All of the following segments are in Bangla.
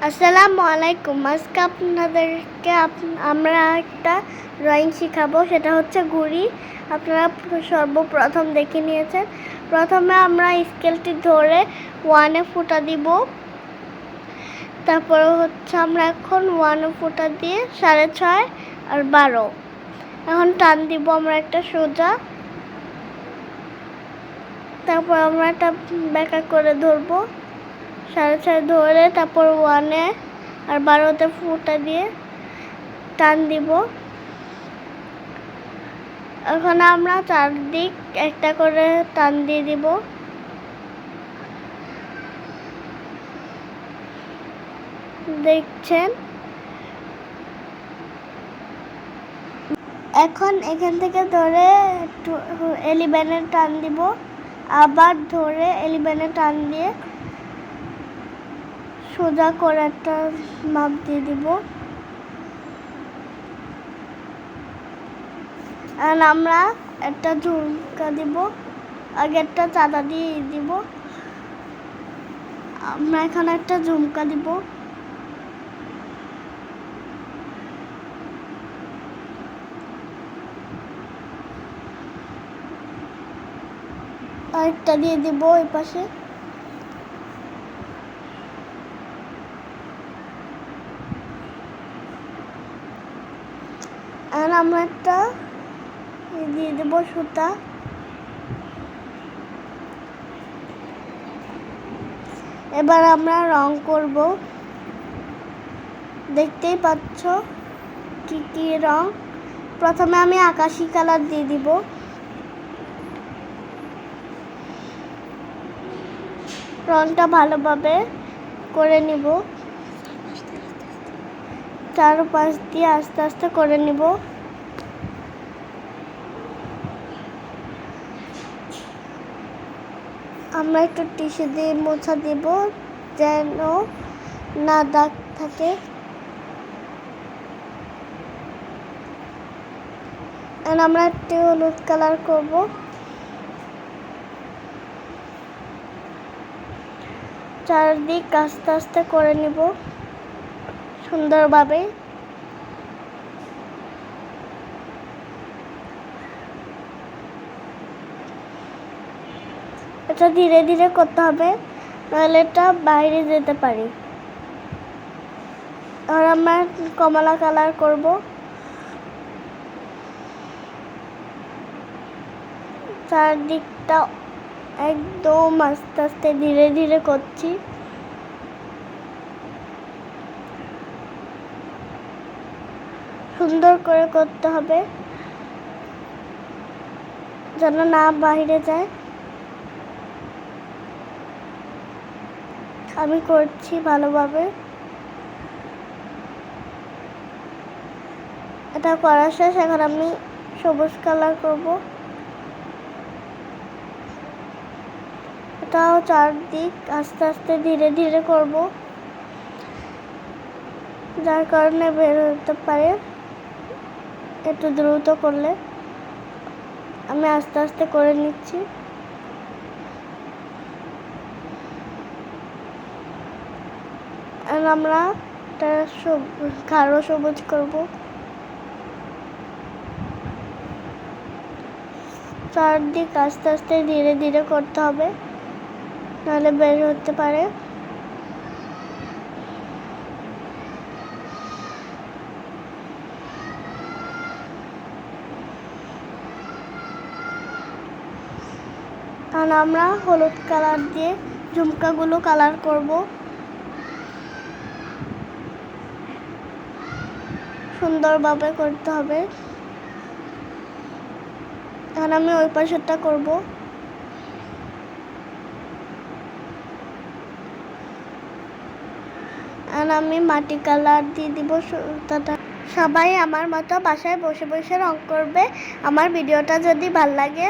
আসসালামু আলাইকুম। আজকে আপনাদেরকে আপ- আমরা একটা ড্রয়িং শেখাবো, সেটা হচ্ছে ঘুড়ি। আপনারা সর্বপ্রথম দেখে নিয়েছেন। প্রথমে আমরা স্কেলটি ধরে ওয়ানে ফুটা দিব। তারপরে হচ্ছে আমরা এখন ওয়ানে ফুটা দিয়ে সাড়ে ছয় আর বারো। এখন টান দিব আমরা একটা সোজা। তারপর আমরা একটা ব্যাকা করে ধরবো। সাড়ে ছয় ধরে, তারপর ওয়ানে আর বারোতে ফুটা দিয়ে টান দিব। এখন আমরা চারদিক একটা করে টান দিয়ে দিব। দেখছেন? এখন এখান থেকে ধরে এলিভেনে টান দিব। আবার ধরে এলিভেনে টান দিয়ে সোজা করে একটা মাপ দিয়ে দিব। আর আমরা একটা ঝুমকা দিব। আগে একটা চাঁদা দিয়ে দিব। আমরা এখানে একটা ঝুমকা দিব। আরেকটা দিয়ে দিব ওই পাশে। আর আমরা একটা এ দিয়ে দেব সুতা। এবার আমরা রং করব। দেখতেই পাচ্ছ কি কি রং। প্রথমে আমি আকাশি কালার দিয়ে দিব। রংটা ভালোভাবে করে নিব। চারপাশ দিয়ে আস্তে আস্তে করে নিব। আমরা একটু টিস্যু দিয়ে মোছা দেব, যেন না দাগ থাকে। আমরা একটু হলুদ কালার করব। চারদিক আস্তে আস্তে করে নিব সুন্দরভাবে। এটা ধীরে ধীরে করতে হবে, নাহলে এটা বাইরে যেতে পারি। আর আমরা কমলা কালার করব। চারদিকটা একদম আস্তে আস্তে ধীরে ধীরে করছি। সুন্দর করে করতে হবে, যেন না বাইরে যায়। আমি করছি ভালোভাবে। এটা করার শেষ, এখন আমি সবুজ কালার করব। এটাও চারদিক আস্তে আস্তে ধীরে ধীরে করব। যার কারণে বের হতে পারে। একটু দ্রুত করলে। আমি আস্তে আস্তে করে নিচ্ছি। আমরা একটা সবুজ গাঢ় সবুজ করব। চারদিক আস্তে আস্তে ধীরে ধীরে করতে হবে, নাহলে বের হতে পারে। কারণ আমরা হলুদ কালার দিয়ে ঝুমকাগুলো কালার করব। সুন্দরভাবে করতে হবে। এখন আমি ওই পাশেরটা করব। আমি মাটি কালার দিয়ে দিব সবাই আমার মতো বাসায় বসে বসে রং করবে। আমার ভিডিওটা যদি ভালো লাগে,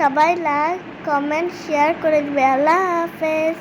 সবাই লাইক, কমেন্ট, শেয়ার করে দিবে। আল্লাহ হাফেজ।